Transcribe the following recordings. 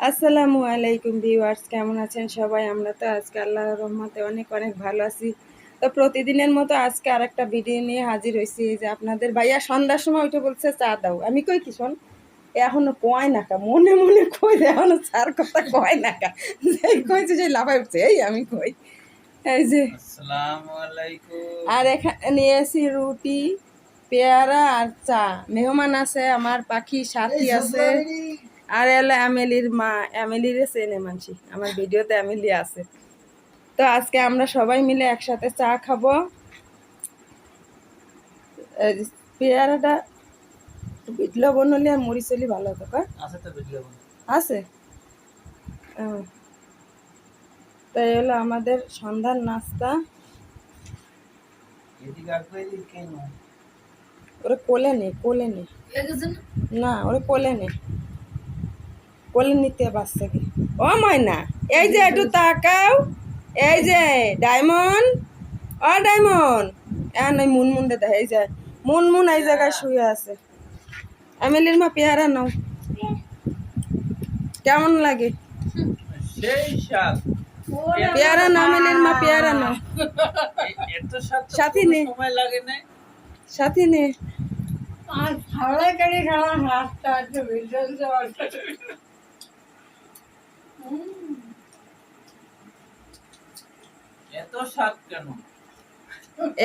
আসসালামু আলাইকুম ভিউয়ার্স, কেমন আছেন সবাই? আমরা তো আজকে আল্লাহর রহমতে অনেক অনেক ভালো আছি। তো প্রতিদিনের মতো আজকে আর একটা ভিডিও নিয়ে হাজির হয়েছি। যে আপনাদের ভাইয়া সন্ধ্যার সময় উঠে বলছে, চা দাও। আমি কই কি, শোন এখনও কয় না কা? মনে মনে কই এখনও চার কথা কয় না কা? কইছে যে লাফাই উঠছে। এই আমি কই? এই যে। আর এখানে নিয়েছি রুটি পেয়ারা আর চা। মেহমান আছে আমার পাখি সাথী আছে। আর এলো অ্যামেলির মা অ্যামেলিরে চেনে মানছি। আমার ভিডিওতে অ্যামেলি আছে। তো আজকে আমরা সবাই মিলে একসাথে চা খাব। পেয়ারাটা বিট লবণ হলে আর মুড়ি চলি ভালো হতো কা আছে তো তাই হলো আমাদের সন্ধ্যার নাস্তা। ওরে কোলে নে কোলে নে? না ওরে কোলে নে কোলে নিতে বাচ্চাকে ও ময়না এই যে একটু তাকাও। এই যে ডায়মন্ড ও ডায়মন্ড। এখন ওই মুনমুনটা দেখ এই যে মুনমুন এই জায়গায় শুয়ে আছে। আমেলির মা পেয়ারা নাও। কেমন লাগে? সেই সাত পেয়ারা নাও আমেলির মা পেয়ারা সাত সাথী নে। সময় লাগে না সাথী নে। এত সাত কেন?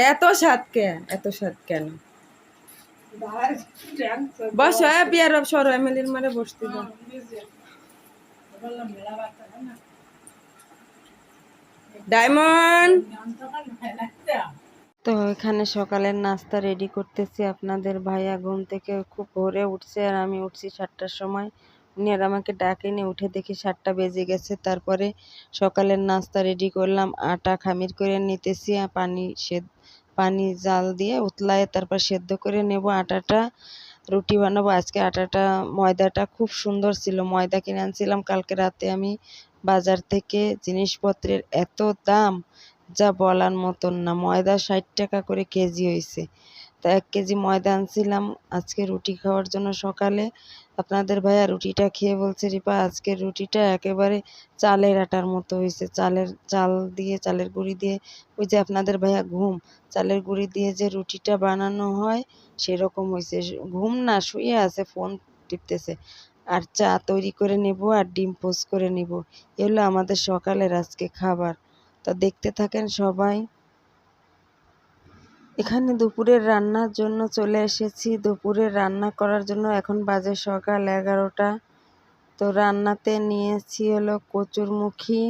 এত স্বাদ কে? এত স্বাদ কেন? বস হ্যাঁ পেয়ারা সরো এমএলএর মারে বসতে দাও। ডায়মন্ড। তো এখানে সকালের নাস্তা রেডি করতেছি। আপনাদের ভাইয়া ঘুম থেকে খুব ভোরে উঠছে আর আমি উঠছি সাতটার সময়। উনি আর আমাকে ডাকেনি, উঠে দেখি সাতটা বেজে গেছে। তারপরে সকালের নাস্তা রেডি করলাম, আটা খামির করে নিতেছি, আর পানি সেদ পানি জাল দিয়ে উতলায় তারপর সেদ্ধ করে নেব আটাটা। রুটি বানাবো। আজকে আটাটা, ময়দাটা খুব সুন্দর ছিল। ময়দা কিনে আনছিলাম, কালকে রাতে আমি বাজার থেকে জিনিসপত্রের এত দাম যা বলার মতন না। ময়দা ষাট টাকা করে কেজি হয়েছে তা এক কেজি ময়দা আনছিলাম আজকে রুটি খাওয়ার জন্য সকালে। আপনাদের ভাইয়া রুটিটা খেয়ে বলছে, রিপা, আজকের রুটিটা একেবারে চালের আটার মতো হয়েছে চালের চাল দিয়ে, চালের গুঁড়ি দিয়ে। ওই যে আপনাদের ভাইয়া ঘুম, চালের গুঁড়ি দিয়ে যে রুটিটা বানানো হয় সেরকম হয়েছে ঘুম না শুয়ে আছে, ফোন টিপতেছে। আর চা তৈরি করে নেব আর ডিম পোস্ট করে নিব। এগুলো আমাদের সকালের আজকে খাবার। তা দেখতে থাকেন সবাই। এখানে দুপুরের রান্নার জন্য চলে এসেছি। দুপুরের রান্না করার জন্য এখন বাজে সকাল এগারোটা। তো রান্নাতে নিয়েছি হলো কচুরমুখী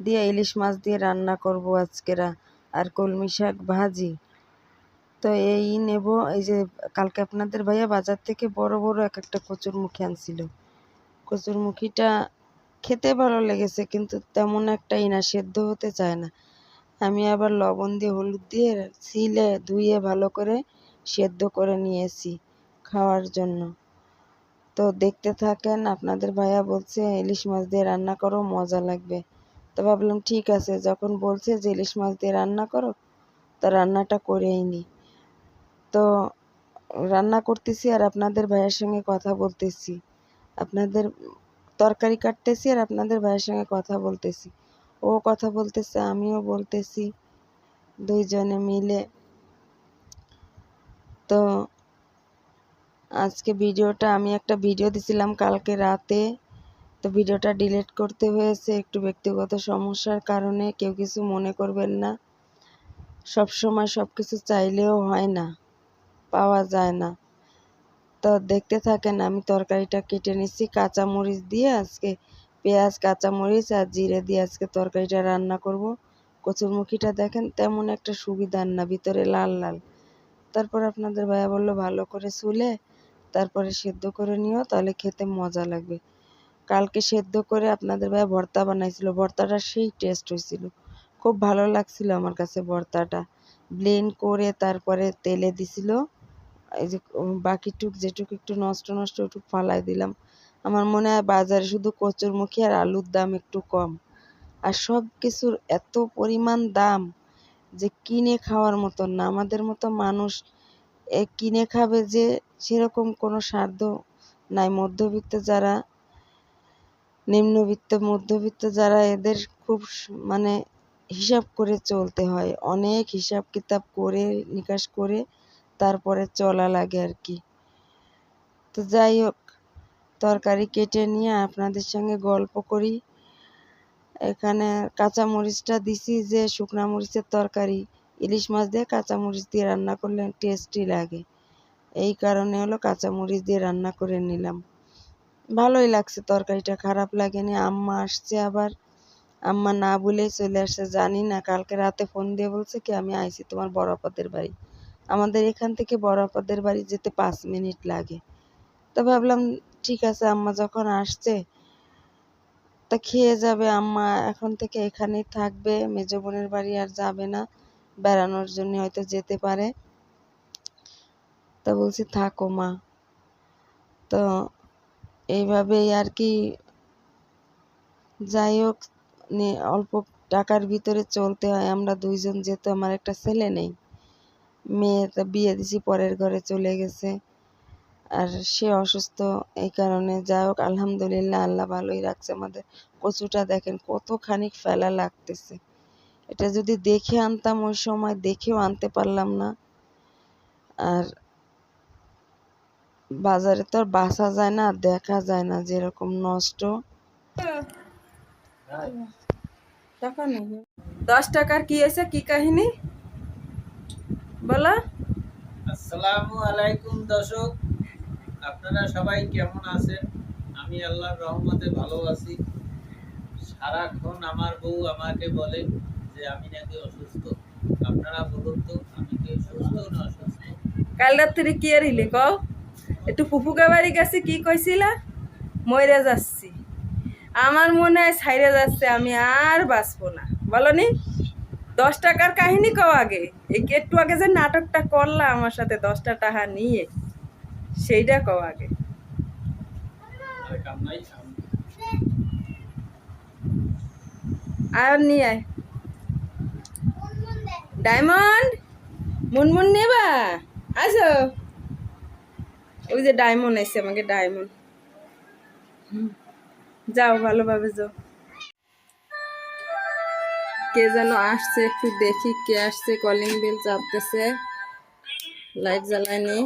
দিয়ে ইলিশ মাছ দিয়ে রান্না করব আজকেরা। আর কলমি শাক ভাজি। তো এই নেব, এই যে কালকে আপনাদের ভাইয়া বাজার থেকে বড় বড় এক একটা কচুরমুখী আনছিল। কচুরমুখীটা খেতে ভালো লেগেছে, কিন্তু তেমন একটা ইনা সেদ্ধ হতে চায় না। আমি আবার লবণ দিয়ে হলুদ দিয়ে ছিলে ধুয়ে ভালো করে সেদ্ধ করে নিয়েছি খাওয়ার জন্য। তো দেখতে থাকেন, আপনাদের ভাইয়া বলছে, ইলিশ মাছ দিয়ে রান্না করো, মজা লাগবে। তো ভাবলাম, ঠিক আছে, যখন বলছে যে ইলিশ মাছ দিয়ে রান্না করো, তা রান্নাটা করেই নি। তো রান্না করতেছি আর আপনাদের ভাইয়ের সঙ্গে কথা বলতেছি। আপনাদের তরকারি কাটতেছি আর আপনাদের ভাইয়ের সঙ্গে কথা বলতেছি। ও কথা বলতেছে, আমিও বলতেছি, দুইজনে মিলে। তো আজকে ভিডিওটা, আমি একটা ভিডিও দিছিলাম কালকে রাতে। তো ভিডিওটা ডিলিট করতে হয়েছে, একটু ব্যক্তিগত সমস্যার কারণে কেউ কিছু মনে করবেন না। সব সময় সব কিছু চাইলেও হয় না। পাওয়া যায় না। তো দেখতে থাকেন, আমি তরকারিটা কেটে নিচ্ছি। কাঁচামরিচ দিয়ে আজকে পেঁয়াজ, কাঁচামরিচ আর জিরে দিয়ে আজকে তরকারিটা রান্না করব। কচুরমুখিটা দেখেন, তেমন একটা সুবিধার না, ভিতরে লাল লাল। তারপর আপনাদের ভাইয়া বলল, ভালো করে চুলে তারপরে সেদ্ধ করে নিও, তাহলে খেতে মজা লাগবে। কালকে সেদ্ধ করে আপনাদের ভাইয়া ভর্তা বানাইছিল, ভর্তাটা সেই টেস্ট হয়েছিল। খুব ভালো লাগছিল আমার কাছে ভর্তাটা। ব্লেন্ড করে তারপরে তেলে দিছিল। এই যে বাকিটুক যেটুক একটু নষ্ট নষ্ট ওটুক ফালাই দিলাম। আমার মনে হয় বাজারে শুধু কচুরমুখী আর আলুর দাম একটু কম। আর সব কিছুর এত পরিমাণ দাম যে কিনে খাওয়ার মতন না। আমাদের মতো মানুষ এ কিনে খাবে যে সেরকম কোনো সাধ্য নাই। মধ্যবিত্ত যারা, নিম্নবিত্ত, মধ্যবিত্ত যারা এদের খুব মানে হিসাব করে চলতে হয়। অনেক হিসাব কিতাব করে, নিকাশ করে তারপরে চলা লাগে আর কি। তো যাই হোক, তরকারি কেটে নিয়ে আপনাদের সঙ্গে গল্প করি। এখানে কাঁচা মরিচটা দিছি যে শুকনা মরিচের তরকারি। ইলিশ মাছ দিয়ে কাঁচা মরিচ দিয়ে রান্না করলে টেস্টি লাগে। এই কারণে হলো কাঁচা মরিচ দিয়ে রান্না করে নিলাম। ভালোই লাগছে, তরকারিটা খারাপ লাগেনি। আম্মা আসছে আবার। আম্মা না বলেই চলে আসছে, জানি না, কালকে রাতে ফোন দিয়ে বলছে কি, আমি আইছি তোমার বড় বাড়ি। আমাদের এখান থেকে বড় আপাদের বাড়ি যেতে পাঁচ মিনিট লাগে। তো ভাবলাম, ঠিক আছে, আম্মা যখন আসছে, তা খেয়ে যাবে। আম্মা এখন থেকে এখানেই থাকবে। মেজ বোনের বাড়ি আর যাবে না। বেড়ানোর জন্য হয়তো যেতে পারে। তা বলছি, থাকো, মা। তো এইভাবেই আর কি যাই হোক অল্প টাকার ভিতরে চলতে হয়। আমরা দুইজন যেহেতু, আমার একটা ছেলে নেই। মেয়ে তো বিয়ে দিছি, পরের ঘরে চলে গেছে। আর সে অসুস্থ, এই কারণে। যাই হোক, আলহামদুলিল্লাহ, আল্লাহ ভালোই রাখছে আমাদের। কচুটা দেখেন, কতখানি ফেলা লাগতেছে। এটা যদি দেখে আনতাম, ওই সময় দেখেও আনতে পারলাম না। আর বাজারে তো আর বাসা যায় না, দেখা যায় না, যেরকম নষ্ট। দশ টাকার কি আছে কি কাহিনী? বলো। আসসালামু আলাইকুম দর্শক আপনারা সবাই কেমন আছেন? আমি আল্লাহর রহমতে ভালো আছি। সারাক্ষণ আমার বউ আমাকে বলে যে আমি নাকি অসুস্থ। আপনারা বলুন তো আমি কি সুস্থ না অসুস্থ? কাল রাত্রি কি আর হিলে কও? একটু ফুফুকা বাড়ি গেছে কি কইছিলা? মরে যাচ্ছি। আমার মনে হয় সাইরে যাচ্ছে আমি আর বাঁচবো না। বলনি দশ টাকার কাহিনী কও আগে। এই একটু আগে যে নাটকটা করলা আমার সাথে দশটা টাকা নিয়ে। সেইটা কও আগে। আর নিয়ে আয়। ডায়মন্ড? মুনমুন নেবা? আসো। ওই যে ডায়মন্ড এসে আমাকে ডায়মন্ড। যাও, ভালোভাবে যাও। কে যেন আসছে, একটু দেখি কে আসছে কলিং বেল চাপতেছে। লাইট জ্বালায়নি।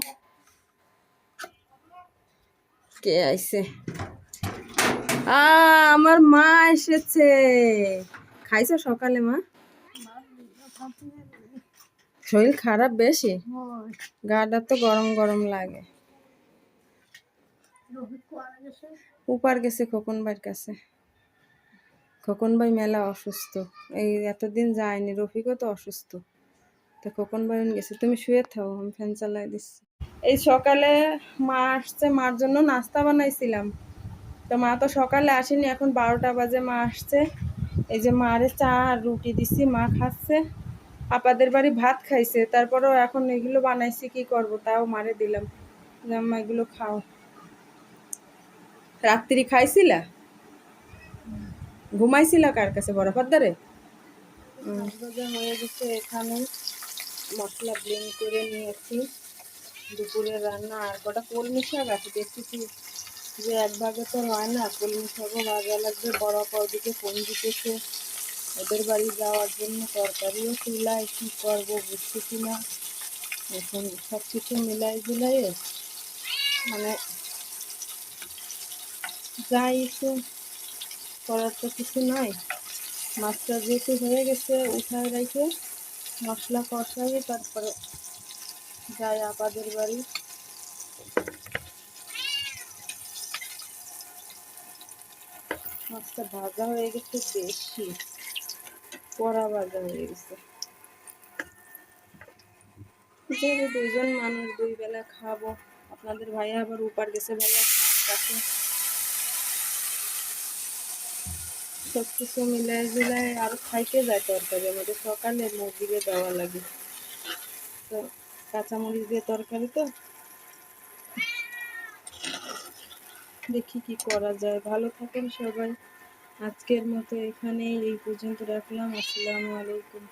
কে আইছে? আ, আমার মা এসেছে। খাইছো সকালে, মা? শরীর খারাপ বেশি? গাটা তো গরম গরম লাগে। উপার গেছে, খোকন ভাইয়ের কাছে। খোকন ভাই মেলা অসুস্থ। এই এতদিন যায়নি, রফিকও তো অসুস্থ। তো খোকন ভাই গেছে, তুমি শুয়ে থাও, আমি ফ্যান চালাই দিচ্ছি। এই সকালে মা আসছে, মার জন্য নাস্তা বানাইছিলাম। তো মা তো সকালে আসেনি, এখন বারোটা বাজে, মা আসছে। এই যে মারে চা আর রুটি দিছি, মা খাচ্ছে। আপাদের বাড়ি ভাত খাইছে, তারপরেও এখন এগুলো বানাইছি, কি করব, তাও মারে দিলাম। এগুলো খাও। রাত্রি খাইছিলা? ঘুমাইছিলা কার কাছে? বড় ফাদ্দারে? হয়ে গেছে, এখানে মশলা ব্লেন্ড করে নিয়েছি। দুপুরে রান্না আর কটা কলমি শাক আছে, দেখতেছি যে এক ভাগে তো হয় না, কলমি শাকও ভাজা লাগবে, বড় দিকে ফোন দিতেছে। ওদের বাড়ি যাওয়ার জন্য তরকারিও চুলাই কী করব বুঝতেছি না। এখন সব কিছু মিলাই জুলাই মানে যাই একটু করার তো কিছু নাই। মাছটা যেহেতু হয়ে গেছে উঠায় রেখে মশলা কষাই তারপরে যাই আপাদের বাড়ি। মাছটা ভাজা হয়ে গেছে বেশি, কড়া ভাজা হয়ে গেছে। যেহেতু দুইজন মানুষ, দুই বেলা খাব, আপনাদের ভাইয়া আবার উপার গেছে ভাইয়া সব কিছু মিলাই জুলাই আর খাইতে যায় তরকারি, আমাদের সকালে মুরগিকে দেওয়া লাগে। তো কাঁচামরিচ দিয়ে তরকারি তো। দেখি কি করা যায়। ভালো থাকেন সবাই। আজকের মতো এখানেই এই পর্যন্ত রাখলাম। আসসালামু আলাইকুম।